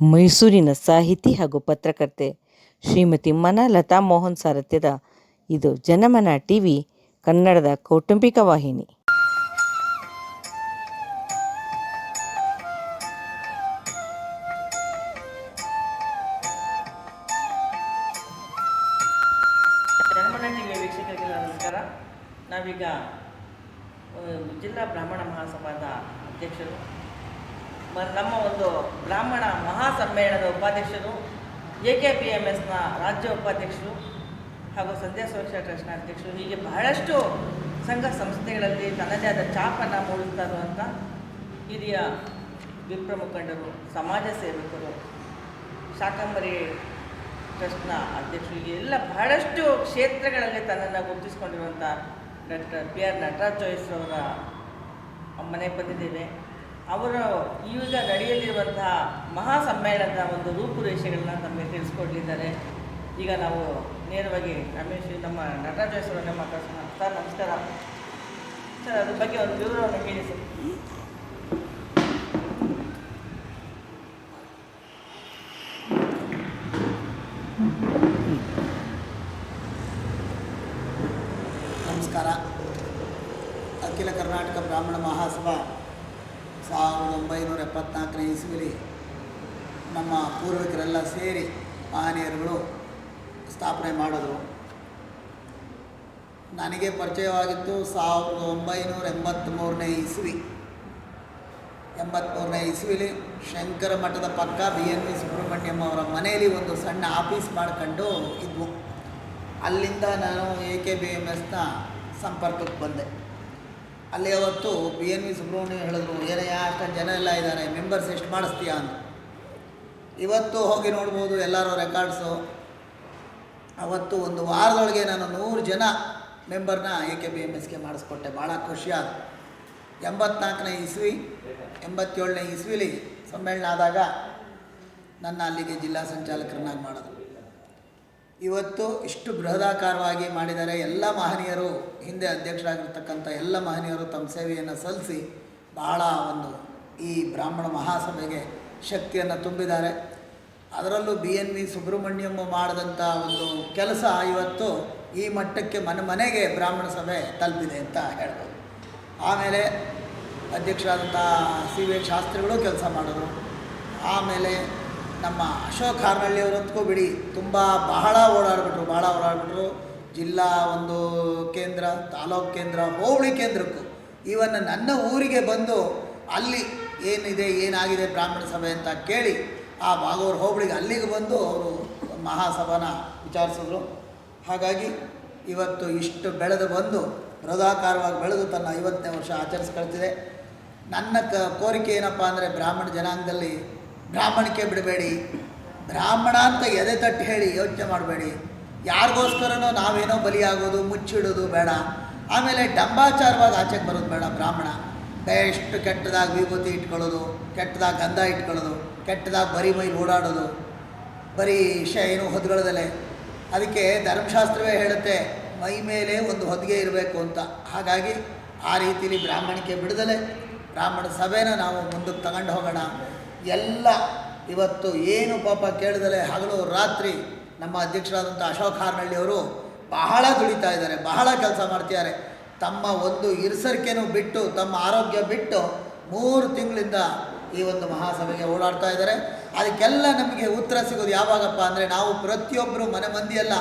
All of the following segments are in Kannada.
ಮೈಸೂರಿನ ಸಾಹಿತಿ ಹಾಗೂ ಪತ್ರಕರ್ತೆ ಶ್ರೀಮತಿ ಮನಲತಾ ಮೋಹನ್ ಸಾರಥ್ಯದ ಇದು ಜನಮನ ಟಿ ವಿ ಕನ್ನಡದ ಕೌಟುಂಬಿಕ ವಾಹಿನಿ. ಜನಮನ ನಮಸ್ಕಾರ. ನಾವೀಗ ಜಿಲ್ಲಾ ಬ್ರಾಹ್ಮಣ ಮಹಾಸಭಾದ ಅಧ್ಯಕ್ಷರು ನಮ್ಮ ಒಂದು ಬ್ರಾಹ್ಮಣ ಮಹಾಸಮ್ಮೇಳನದ ಉಪಾಧ್ಯಕ್ಷರು, ಎ ಕೆ ಪಿ ಎಂ ಎಸ್ನ ರಾಜ್ಯ ಉಪಾಧ್ಯಕ್ಷರು ಹಾಗೂ ಸಂಧ್ಯಾ ಸುರಕ್ಷಾ ಟ್ರಸ್ಟ್ನ ಅಧ್ಯಕ್ಷರು. ಹೀಗೆ ಬಹಳಷ್ಟು ಸಂಘ ಸಂಸ್ಥೆಗಳಲ್ಲಿ ತನ್ನದೇ ಆದ ಚಾಪನ್ನು ಮೂಡಿಸ್ತಾ ಇರುವಂಥ ಹಿರಿಯ ವಿಪ್ರ ಮುಖಂಡರು, ಸಮಾಜ ಸೇವಕರು, ಶಾಕಂಬರಿ ಟ್ರಸ್ಟ್ನ ಅಧ್ಯಕ್ಷರು ಎಲ್ಲ ಬಹಳಷ್ಟು ಕ್ಷೇತ್ರಗಳಲ್ಲಿ ತನ್ನನ್ನು ಗುರುತಿಸಿಕೊಂಡಿರುವಂಥ ಡಾಕ್ಟರ್ ಪಿ ಆರ್ ನಟರಾಜ್ ಅವರ ಮನೆಗೆ ಬಂದಿದ್ದೇವೆ. ಅವರು ಈಗ ನಡೆಯಲಿರುವಂತಹ ಮಹಾ ಸಮ್ಮೇಳನದ ಒಂದು ರೂಪುರೇಷೆಗಳನ್ನ ತಮಗೆ ತಿಳಿಸ್ಕೊಡ್ಲಿದ್ದಾರೆ. ಈಗ ನಾವು ನೇರವಾಗಿ ರಮೇಶ್, ನಮ್ಮ ನಟರಾಜ್ ಚೋಯ್ಸ್ ಅವರನ್ನೇ ಮಾತಾಡ್ಸೋಣ. ಸರ್, ನಮಸ್ಕಾರ. ಸರ್, ಅದ್ರ ಬಗ್ಗೆ ಒಂದು ವಿವರವನ್ನು ಕೇಳಿ ಸರ್. ನಮಸ್ಕಾರ. ಅಖಿಲ ಕರ್ನಾಟಕ ಬ್ರಾಹ್ಮಣ ಮಹಾಸಭಾ ಸಾವಿರದ ಒಂಬೈನೂರ ಎಪ್ಪತ್ನಾಲ್ಕನೇ ಇಸ್ವಿಲಿ ನಮ್ಮ ಪೂರ್ವಿಕರೆಲ್ಲ ಸೇರಿ ಮಹನೀಯರುಗಳು ಸ್ಥಾಪನೆ ಮಾಡಿದ್ರು. ನನಗೆ ಪರಿಚಯವಾಗಿತ್ತು ಸಾವಿರದ ಒಂಬೈನೂರ ಎಂಬತ್ತ್ಮೂರನೇ ಇಸ್ವಿ. ಎಂಬತ್ತ್ಮೂರನೇ ಇಸ್ವಿಲಿ ಶಂಕರ ಮಠದ ಪಕ್ಕ ಬಿ ಎನ್ ವಿ ಸುಬ್ರಹ್ಮಣ್ಯಂ ಅವರ ಮನೆಯಲ್ಲಿ ಒಂದು ಸಣ್ಣ ಆಫೀಸ್ ಮಾಡ್ಕೊಂಡು ಇದ್ವು. ಅಲ್ಲಿಂದ ನಾನು ಎ ಕೆ ಬಿ ಎಂ ಎಸ್ನ ಸಂಪರ್ಕಕ್ಕೆ ಬಂದೆ. ಅಲ್ಲಿ ಅವತ್ತು ಬಿ ಎನ್ ವಿ ಸುಬ್ರಹ್ಮಣ್ಯ ಹೇಳಿದ್ರು, ಏನೇ ಅಷ್ಟೊಂದು ಜನ ಎಲ್ಲ ಇದ್ದಾರೆ ಮೆಂಬರ್ಸ್ ಎಷ್ಟು ಮಾಡಿಸ್ತೀಯಾ ಅಂತ. ಇವತ್ತು ಹೋಗಿ ನೋಡ್ಬೋದು, ಎಲ್ಲರೂ ರೆಕಾರ್ಡ್ಸು ಅವತ್ತು ಒಂದು ವಾರದೊಳಗೆ ನಾನು ನೂರು ಜನ ಮೆಂಬರ್ನ ಎ ಕೆ ಬಿ ಎಂ ಎಸ್ಗೆ ಮಾಡಿಸ್ಕೊಟ್ಟೆ. ಭಾಳ ಖುಷಿಯಾದ ಎಂಬತ್ನಾಲ್ಕನೇ ಇಸ್ವಿ, ಎಂಬತ್ತೇಳನೇ ಇಸ್ವಿಲಿ ಸಮ್ಮೇಳನ ಆದಾಗ ನನ್ನ ಅಲ್ಲಿಗೆ ಜಿಲ್ಲಾ ಸಂಚಾಲಕರನ್ನಾಗಿ ಮಾಡಿದ್ರು. ಇವತ್ತು ಇಷ್ಟು ಬೃಹದಾಕಾರವಾಗಿ ಮಾಡಿದ್ದಾರೆ ಎಲ್ಲ ಮಹನೀಯರು ಹಿಂದೆ ಅಧ್ಯಕ್ಷರಾಗಿರ್ತಕ್ಕಂಥ ಎಲ್ಲ ಮಹನೀಯರು ತಮ್ಮ ಸೇವೆಯನ್ನು ಸಲ್ಲಿಸಿ ಬಹಳ ಒಂದು ಈ ಬ್ರಾಹ್ಮಣ ಮಹಾಸಭೆಗೆ ಶಕ್ತಿಯನ್ನು ತುಂಬಿದ್ದಾರೆ. ಅದರಲ್ಲೂ ಬಿ ಎನ್ ವಿ ಸುಬ್ರಹ್ಮಣ್ಯಂ ಮಾಡಿದಂಥ ಒಂದು ಕೆಲಸ ಇವತ್ತು ಈ ಮಟ್ಟಕ್ಕೆ ಮನೆ ಮನೆಗೆ ಬ್ರಾಹ್ಮಣ ಸಭೆ ತಲುಪಿದೆ ಅಂತ ಹೇಳ್ಬೋದು. ಆಮೇಲೆ ಅಧ್ಯಕ್ಷರಾದಂಥ ಸಿ ವಿ ಶಾಸ್ತ್ರಿಗಳು ಕೆಲಸ ಮಾಡಿದ್ರು. ಆಮೇಲೆ ನಮ್ಮ ಅಶೋಕ್ ಹಾರ್ನಳ್ಳಿಯವರಂತೂ ಬಿಡಿ. ತುಂಬ ಬಹಳ ಓಡಾಡ್ಬಿಟ್ರು ಬಹಳ ಓಡಾಡ್ಬಿಟ್ರು. ಜಿಲ್ಲಾ ಒಂದು ಕೇಂದ್ರ, ತಾಲೂಕು ಕೇಂದ್ರ, ಹೋಬಳಿ ಕೇಂದ್ರಕ್ಕೂ. ಇವನ್ನು ನನ್ನ ಊರಿಗೆ ಬಂದು ಅಲ್ಲಿ ಏನಿದೆ, ಏನಾಗಿದೆ ಬ್ರಾಹ್ಮಣ ಸಭೆ ಅಂತ ಕೇಳಿ ಆ ಬಾಗೂರು ಹೋಬಳಿಗೆ ಅಲ್ಲಿಗೆ ಬಂದು ಅವರು ಮಹಾಸಭಾನ ವಿಚಾರಿಸಿದ್ರು. ಹಾಗಾಗಿ ಇವತ್ತು ಇಷ್ಟು ಬೆಳೆದು ಬಂದು ಬೃಹದಾಕಾರವಾಗಿ ಬೆಳೆದು ತನ್ನ ಐವತ್ತನೇ ವರ್ಷ ಆಚರಿಸ್ಕೊಳ್ತಿದೆ. ನನ್ನ ಕೋರಿಕೆ ಏನಪ್ಪ ಅಂದರೆ ಬ್ರಾಹ್ಮಣ ಜನಾಂಗದಲ್ಲಿ ಬ್ರಾಹ್ಮಣಿಕೆ ಬಿಡಬೇಡಿ. ಬ್ರಾಹ್ಮಣ ಅಂತ ಎದೆ ತಟ್ಟು ಹೇಳಿ ಯೋಚನೆ ಮಾಡಬೇಡಿ. ಯಾರಿಗೋಸ್ಕರನೋ ನಾವೇನೋ ಬಲಿಯಾಗೋದು, ಮುಚ್ಚಿಡೋದು ಬೇಡ. ಆಮೇಲೆ ಡಂಬಾಚಾರವಾಗಿ ಆಚೆಗೆ ಬರೋದು ಬೇಡ ಬ್ರಾಹ್ಮಣ. ಎಷ್ಟು ಕೆಟ್ಟದಾಗಿ ವಿಭೂತಿ ಇಟ್ಕೊಳ್ಳೋದು, ಕೆಟ್ಟದಾಗಿ ಗಂಧ ಇಟ್ಕೊಳ್ಳೋದು, ಕೆಟ್ಟದಾಗಿ ಬರೀ ಮೈ ಓಡಾಡೋದು. ಬರೀ ವಿಷಯ ಏನು ಹೊದ್ಗಳದಲ್ಲೆ. ಅದಕ್ಕೆ ಧರ್ಮಶಾಸ್ತ್ರವೇ ಹೇಳುತ್ತೆ, ಮೈ ಮೇಲೆ ಒಂದು ಹೊದಿಗೆ ಇರಬೇಕು ಅಂತ. ಹಾಗಾಗಿ ಆ ರೀತಿಯಲ್ಲಿ ಬ್ರಾಹ್ಮಣಿಕೆ ಬಿಡದಲೆ. ಬ್ರಾಹ್ಮಣ ಸಭೆನ ನಾವು ಮುಂದಕ್ಕೆ ತಗೊಂಡು ಹೋಗೋಣ. ಎಲ್ಲ ಇವತ್ತು ಏನು ಪಾಪ ಕೇಳಿದಲೆ ಹಗಲು ರಾತ್ರಿ ನಮ್ಮ ಅಧ್ಯಕ್ಷರಾದಂಥ ಅಶೋಕ್ ಹಾರ್ನಳ್ಳಿಯವರು ಬಹಳ ದುಡಿತಾ ಇದ್ದಾರೆ, ಬಹಳ ಕೆಲಸ ಮಾಡ್ತಿದ್ದಾರೆ. ತಮ್ಮ ಒಂದು ಇರ್ಸರಿಕೆನೂ ಬಿಟ್ಟು, ತಮ್ಮ ಆರೋಗ್ಯ ಬಿಟ್ಟು ಮೂರು ತಿಂಗಳಿಂದ ಈ ಒಂದು ಮಹಾಸಭೆಗೆ ಓಡಾಡ್ತಾ ಇದ್ದಾರೆ. ಅದಕ್ಕೆಲ್ಲ ನಮಗೆ ಉತ್ತರ ಸಿಗೋದು ಯಾವಾಗಪ್ಪ ಅಂದರೆ ನಾವು ಪ್ರತಿಯೊಬ್ಬರು ಮನೆ ಮಂದಿಯೆಲ್ಲ.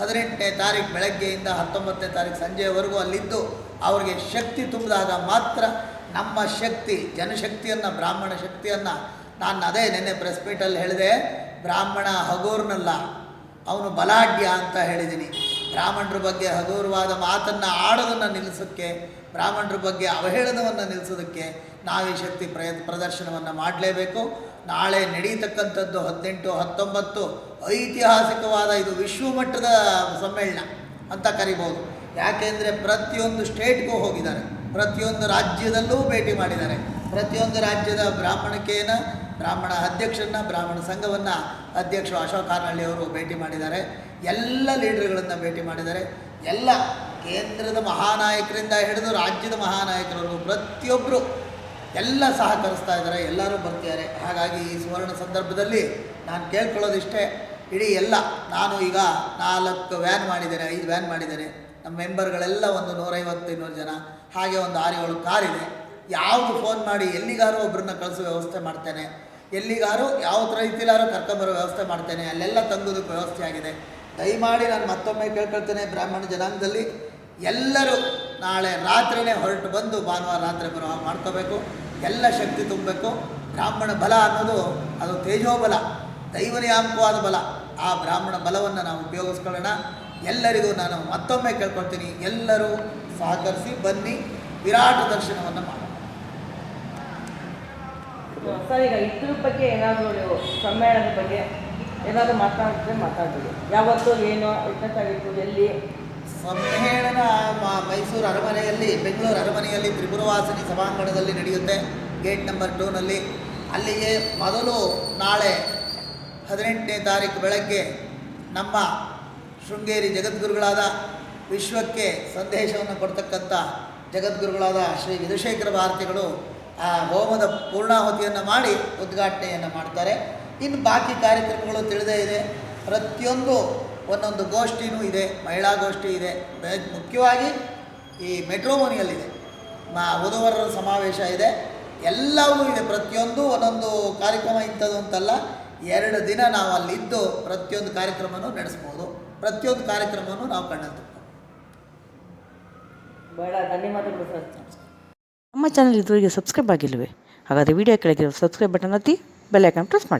ಹದಿನೆಂಟನೇ ತಾರೀಕು ಬೆಳಗ್ಗೆಯಿಂದ ಹತ್ತೊಂಬತ್ತನೇ ತಾರೀಕು ಸಂಜೆವರೆಗೂ ಅಲ್ಲಿದ್ದು ಅವರಿಗೆ ಶಕ್ತಿ ತುಂಬಿದಾಗ ಮಾತ್ರ ನಮ್ಮ ಶಕ್ತಿ, ಜನಶಕ್ತಿಯನ್ನು, ಬ್ರಾಹ್ಮಣ ಶಕ್ತಿಯನ್ನು ನಾನು ಅದೇ ನಿನ್ನೆ ಪ್ರೆಸ್ ಮೀಟಲ್ಲಿ ಹೇಳಿದೆ, ಬ್ರಾಹ್ಮಣ ಹಗೂರ್ನಲ್ಲ, ಅವನು ಬಲಾಢ್ಯ ಅಂತ ಹೇಳಿದ್ದೀನಿ ಬ್ರಾಹ್ಮಣರ ಬಗ್ಗೆ ಹಗೂರವಾದ ಮಾತನ್ನು ಆಡೋದನ್ನು ನಿಲ್ಲಿಸೋಕ್ಕೆ ಬ್ರಾಹ್ಮಣರ ಬಗ್ಗೆ ಅವಹೇಳನವನ್ನು ನಿಲ್ಲಿಸೋದಕ್ಕೆ ಈ ಶಕ್ತಿ ಪ್ರಯ ಪ್ರದರ್ಶನವನ್ನು ಮಾಡಲೇಬೇಕು. ನಾಳೆ ನಡೀತಕ್ಕಂಥದ್ದು ಹದಿನೆಂಟು, ಹತ್ತೊಂಬತ್ತು, ಐತಿಹಾಸಿಕವಾದ ಇದು ವಿಶ್ವಮಟ್ಟದ ಸಮ್ಮೇಳನ ಅಂತ ಕರಿಬೋದು. ಯಾಕೆಂದರೆ ಪ್ರತಿಯೊಂದು ಸ್ಟೇಟ್ಗೂ ಹೋಗಿದ್ದಾರೆ. ಪ್ರತಿಯೊಂದು ರಾಜ್ಯದಲ್ಲೂ ಭೇಟಿ ಮಾಡಿದ್ದಾರೆ. ಪ್ರತಿಯೊಂದು ರಾಜ್ಯದ ಬ್ರಾಹ್ಮಣಿಕೆಯನ್ನು ಬ್ರಾಹ್ಮಣ ಅಧ್ಯಕ್ಷರನ್ನ, ಬ್ರಾಹ್ಮಣ ಸಂಘವನ್ನು ಅಧ್ಯಕ್ಷರು ಅಶೋಕ್ ಅವರು ಭೇಟಿ ಮಾಡಿದ್ದಾರೆ. ಎಲ್ಲ ಲೀಡರ್ಗಳನ್ನು ಭೇಟಿ ಮಾಡಿದ್ದಾರೆ. ಎಲ್ಲ ಕೇಂದ್ರದ ಮಹಾನಾಯಕರಿಂದ ಹಿಡಿದು ರಾಜ್ಯದ ಮಹಾನಾಯಕರವರು ಪ್ರತಿಯೊಬ್ಬರು ಎಲ್ಲ ಸಹಕರಿಸ್ತಾ ಇದ್ದಾರೆ. ಎಲ್ಲರೂ ಬರ್ತಿದ್ದಾರೆ. ಹಾಗಾಗಿ ಈ ಸುವರ್ಣ ಸಂದರ್ಭದಲ್ಲಿ ನಾನು ಕೇಳ್ಕೊಳ್ಳೋದಿಷ್ಟೇ. ಇಡೀ ಎಲ್ಲ ನಾನು ಈಗ ನಾಲ್ಕು ವ್ಯಾನ್ ಮಾಡಿದ್ದೇನೆ, ಐದು ವ್ಯಾನ್ ಮಾಡಿದ್ದೇನೆ. ನಮ್ಮ ಮೆಂಬರ್ಗಳೆಲ್ಲ ಒಂದು ನೂರೈವತ್ತು ಇನ್ನೂರು ಜನ. ಹಾಗೆ ಒಂದು ಆರು ಏಳು ಕಾರಿದೆ ಯಾವುದು ಫೋನ್ ಮಾಡಿ ಎಲ್ಲಿಗಾರು ಒಬ್ಬರನ್ನ ಕಳಿಸೋ ವ್ಯವಸ್ಥೆ ಮಾಡ್ತೇನೆ. ಎಲ್ಲಿಗಾರು ಯಾವ ರೀತಿಲಾರು ಕರ್ಕೊಂಬರೋ ವ್ಯವಸ್ಥೆ ಮಾಡ್ತೇನೆ, ಅಲ್ಲೆಲ್ಲ ತಂಗೋದಕ್ಕೆ ವ್ಯವಸ್ಥೆ ಆಗಿದೆ ದಯಮಾಡಿ ನಾನು ಮತ್ತೊಮ್ಮೆ ಕೇಳ್ಕೊಳ್ತೇನೆ, ಬ್ರಾಹ್ಮಣ ಜನಾಂಗದಲ್ಲಿ ಎಲ್ಲರೂ ನಾಳೆ ರಾತ್ರಿನೇ ಹೊರಟು ಬಂದು ಭಾನುವಾರ ರಾತ್ರಿ ಬರೋ ಮಾಡ್ಕೋಬೇಕು. ಎಲ್ಲ ಶಕ್ತಿ ತುಂಬಬೇಕು. ಬ್ರಾಹ್ಮಣ ಬಲ ಅನ್ನೋದು ಅದು ತೇಜೋಬಲ, ದೈವನಿಯಾಮಕವಾದ ಬಲ. ಆ ಬ್ರಾಹ್ಮಣ ಬಲವನ್ನು ನಾವು ಉಪಯೋಗಿಸ್ಕೊಳ್ಳೋಣ. ಎಲ್ಲರಿಗೂ ನಾನು ಮತ್ತೊಮ್ಮೆ ಕೇಳ್ಕೊಳ್ತೀನಿ, ಎಲ್ಲರೂ ಸಹಕರಿಸಿ ಬನ್ನಿ, ವಿರಾಟ ದರ್ಶನವನ್ನು ಮಾಡೋಣ ಸರ್, ಈಗ ಇದ್ರ ಬಗ್ಗೆ ಏನಾದರೂ ಸಮ್ಮೇಳನದ ಬಗ್ಗೆ ಏನಾದರೂ ಮಾತಾಡಿದ್ರೆ ಮಾತಾಡ್ಬೋದು ಯಾವತ್ತು ಏನು ಎಷ್ಟೊತ್ತಾಗಿತ್ತು ಎಲ್ಲಿ. ಸಮ್ಮೇಳನ ಮೈಸೂರು ಅರಮನೆಯಲ್ಲಿ, ಬೆಂಗಳೂರು ಅರಮನೆಯಲ್ಲಿ ತ್ರಿಪುರವಾಸಿನಿ ಸಭಾಂಗಣದಲ್ಲಿ ನಡೆಯುತ್ತೆ. ಗೇಟ್ ನಂಬರ್ ಟೂನಲ್ಲಿ ಅಲ್ಲಿಗೆ ಮೊದಲು ನಾಳೆ ಹದಿನೆಂಟನೇ ತಾರೀಕು ಬೆಳಗ್ಗೆ ನಮ್ಮ ಶೃಂಗೇರಿ ಜಗದ್ಗುರುಗಳಾದ ವಿಶ್ವಕ್ಕೆ ಸಂದೇಶವನ್ನು ಕೊಡ್ತಕ್ಕಂಥ ಜಗದ್ಗುರುಗಳಾದ ಶ್ರೀ ವಿಧುಶೇಖರ ಭಾರತಿಗಳು ಹೋಮದ ಪೂರ್ಣಾಹುತಿಯನ್ನು ಮಾಡಿ ಉದ್ಘಾಟನೆಯನ್ನು ಮಾಡ್ತಾರೆ. ಇನ್ನು ಬಾಕಿ ಕಾರ್ಯಕ್ರಮಗಳು ತಿಳಿದೇ ಇದೆ. ಪ್ರತಿಯೊಂದು ಒಂದೊಂದು ಗೋಷ್ಠಿನೂ ಇದೆ. ಮಹಿಳಾ ಗೋಷ್ಠಿ ಇದೆ. ಮುಖ್ಯವಾಗಿ ಈ ಮೆಟ್ರೋಮೋನಿಯಲ್ಲಿದೆ. ಮಾ ವಧುವರರ ಸಮಾವೇಶ ಇದೆ. ಎಲ್ಲವೂ ಇದೆ. ಪ್ರತಿಯೊಂದು ಒಂದೊಂದು ಕಾರ್ಯಕ್ರಮ ಇಂಥದ್ದು ಅಂತಲ್ಲ. ಎರಡು ದಿನ ನಾವು ಅಲ್ಲಿದ್ದು ಪ್ರತಿಯೊಂದು ಕಾರ್ಯಕ್ರಮವನ್ನು ನಡೆಸ್ಬೋದು. ಪ್ರತಿಯೊಂದು ಕಾರ್ಯಕ್ರಮವನ್ನು ನಾವು ಕಣ್ಣಲ್ಲಿ ಬೇಡ. ಧನ್ಯವಾದಗಳು ಸರ್. ನಮ್ಮ ಚಾನಲ್ ಇದುವರೆಗೆ ಸಬ್ಸ್ಕ್ರೈಬ್ ಆಗಿಲ್ವೇ? ಹಾಗಾದರೆ ವಿಡಿಯೋ ಕೆಳಗಿರೋ ಸಬ್ಸ್ಕ್ರೈಬ್ ಬಟನ್ ಒತ್ತಿ ಬೆಲ್ ಐಕಾನ್ ಪ್ರೆಸ್ ಮಾಡಿ.